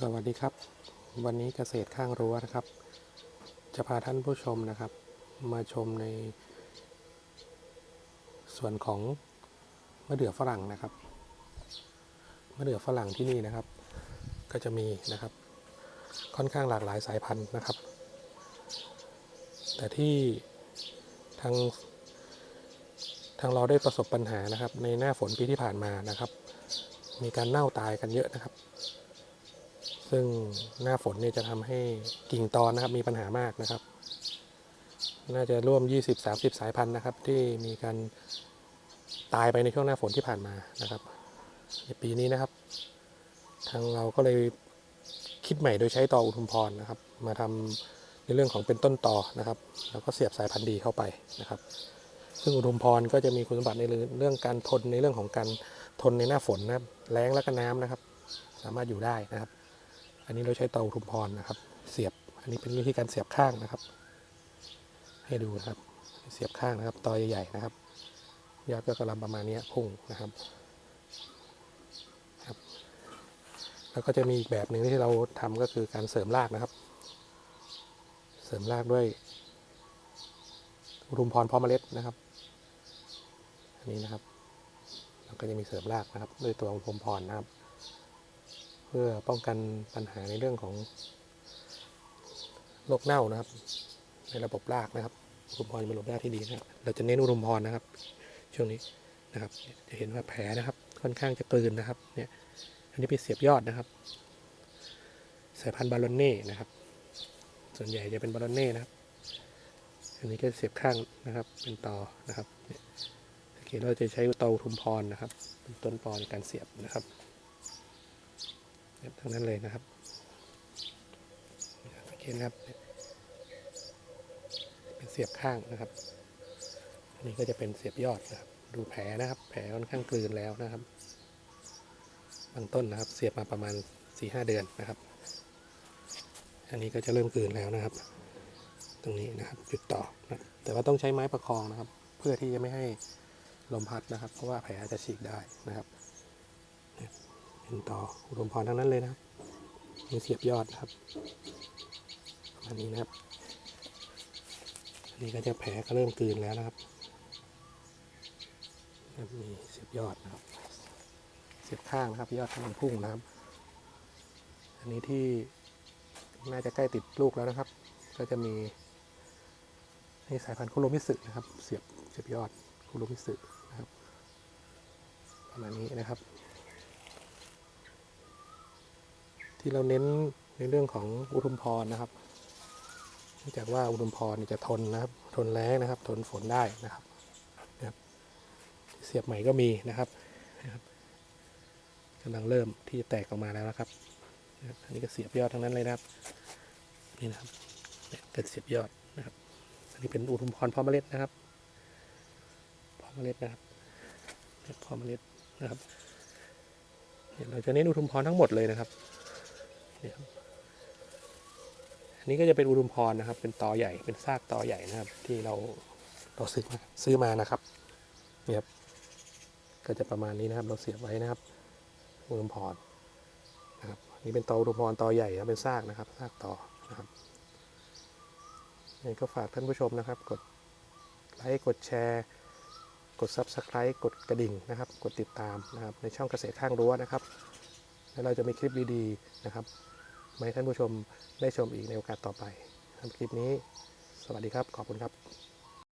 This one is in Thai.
สวัสดีครับ วันนี้เกษตรข้างรั้วนะครับ จะพาท่านผู้ชมนะครับ มาชมใน ส่วนของมะเดื่อฝรั่งนะครับมะเดื่อฝรั่งที่นี่นะครับ ก็จะมีนะครับ ค่อนข้างหลากหลายสายพันธุ์นะครับ แต่ที่ทางทางเราได้ประสบปัญหานะครับ ในหน้าฝนปีที่ผ่านมานะครับ มีการเน่าตายกันเยอะนะครับ ซึ่งหน้าฝนเนี่ยจะทำให้กิ่งตอนนะครับมีปัญหามากนะครับ น่าจะร่วม 20-30 สายพันธุ์นะครับ ที่มีการตายไปในช่วงหน้าฝนที่ผ่านมานะครับ ในปีนี้นะครับ ทางเราก็เลยคิดใหม่โดยใช้ตออุทุมพรนะครับ มาทำในเรื่องของเป็นต้นตอนะครับ แล้วก็เสียบสายพันธุ์ดีเข้าไปนะครับ ซึ่งอุทุมพรก็จะมีคุณสมบัติในเรื่องการทนในเรื่องของการทนในหน้าฝนนะครับแล้งและก็น้ำนะครับ สามารถอยู่ได้นะครับ อันนี้เราใช้เตาทุมพรนะครับ เสียบ อันนี้เป็นวิธีการเสียบข้างนะครับ ให้ดูนะครับ เสียบข้างนะครับตอใหญ่ๆนะครับ ยอดก็กระลำประมาณนี้พุ่งนะครับครับ แล้วก็จะมีอีกแบบหนึ่งที่เราทำก็คือการเสริมรากนะครับ เสริมรากด้วยอุทุมพรพร้อมเมล็ดนะครับ อันนี้นะครับแล้วก็จะมีเสริมรากนะครับ ด้วยตัวอุทุมพรนะครับ พื่อป้องกันปัญหาในเรื่องของโรคเน่านะครับ ในระบบรากนะครับอุทุมพรเป็นระบบรากที่ดีนะครับ เราจะเน้นอุทุมพรนะครับ ช่วงนี้นะครับ จะเห็นว่าแผลนะครับ ค่อนข้างจะกลืนนะครับ เนี่ย อันนี้เป็นเสียบยอดนะครับ สายพันธุ์บาลอนเน่นะครับ ส่วนใหญ่จะเป็นบาลอนเน่นะครับ อันนี้ก็เสียบข้างนะครับ เป็นตอนะครับโอเคเราจะใช้เตาอุทุมพรนะครับ เป็นต้นปอในการเสียบนะครับ ทั้งนั้นเลยนะครับโอเคนะครับ เป็นเสียบข้างนะครับ อันนี้ก็จะเป็นเสียบยอดนะครับ ดูแผลนะครับ แผลค่อนข้างกลืนแล้วนะครับ บางต้นนะครับ เสียบมาประมาณ4ีหเดือนนะครับ อันนี้ก็จะเริ่มกลืนแล้วนะครับ ตรงนี้นะครับจุดต่อนะแต่ว่าต้องใช้ไม้ประคองนะครับ เพื่อที่จะไม่ให้ลมพัดนะครับ เพราะว่าแผลจะฉีกได้นะครับ เป็นต่ออุดมพรทั้งนั้นเลยนะครับมีเสียบยอดนะครับอันนี้นะครับอันนี้ก็จะแผลก็เริ่มกลืนแล้วนะครับมีเสียบยอดนะครับ เสียบข้างนะครับ ยอดทางพุ่งนะครับ อันนี้ที่น่าจะใกล้ติดลูกแล้วนะครับ ก็จะมีในสายพันธุ์คุโรมิสึนะครับ เสียบเสียบยอดคุโรมิสึนะครับ ประมาณนี้นะครับ ที่เราเน้นในเรื่องของอุทุมพรนะครับเนื่องจากว่าอุทุมพรจะทนนะครับ ทนแล้งนะครับ ทนฝนได้นะครับนะครับ เสียบใหม่ก็มีนะครับกำลังเริ่มที่จะแตกออกมาแล้วนะครับ อันนี้ก็เสียบยอดทั้งนั้นเลยนะครับ นี่นะครับเนี่ยเป็นเสียบยอดนะครับ อันนี้เป็นอุทุมพรพร้อมเมล็ดนะครับ พร้อมเมล็ดนะครับเนี่ยพร้อมเมล็ดนะครับเนี่ยเราจะเน้นอุทุมพรทั้งหมดเลยนะครับ อันนี้ก็จะเป็นอุดมพรนะครับ เป็นตอใหญ่เป็นซากตอใหญ่นะครับ ที่เราเราซื้อมาซื้อมานะครับเนี่ยครับก็จะประมาณนี้นะครับ เราเสียบไว้นะครับ อุดมพรนะครับนี่เป็นตออุดมพรตอใหญ่นะเป็นซากนะครับซากตอนะครับนี่ก็ฝากท่านผู้ชมนะครับ กดไลค์กดแชร์ กด Subscribe กดกระดิ่งนะครับ กดติดตามนะครับในช่องเกษตรข้างรั้วนะครับ แล้วเราจะมีคลิปดีๆนะครับ มาให้ท่านผู้ชมได้ชมอีกในโอกาสต่อไปสำหรับคลิปนี้ สวัสดีครับ ขอบคุณครับ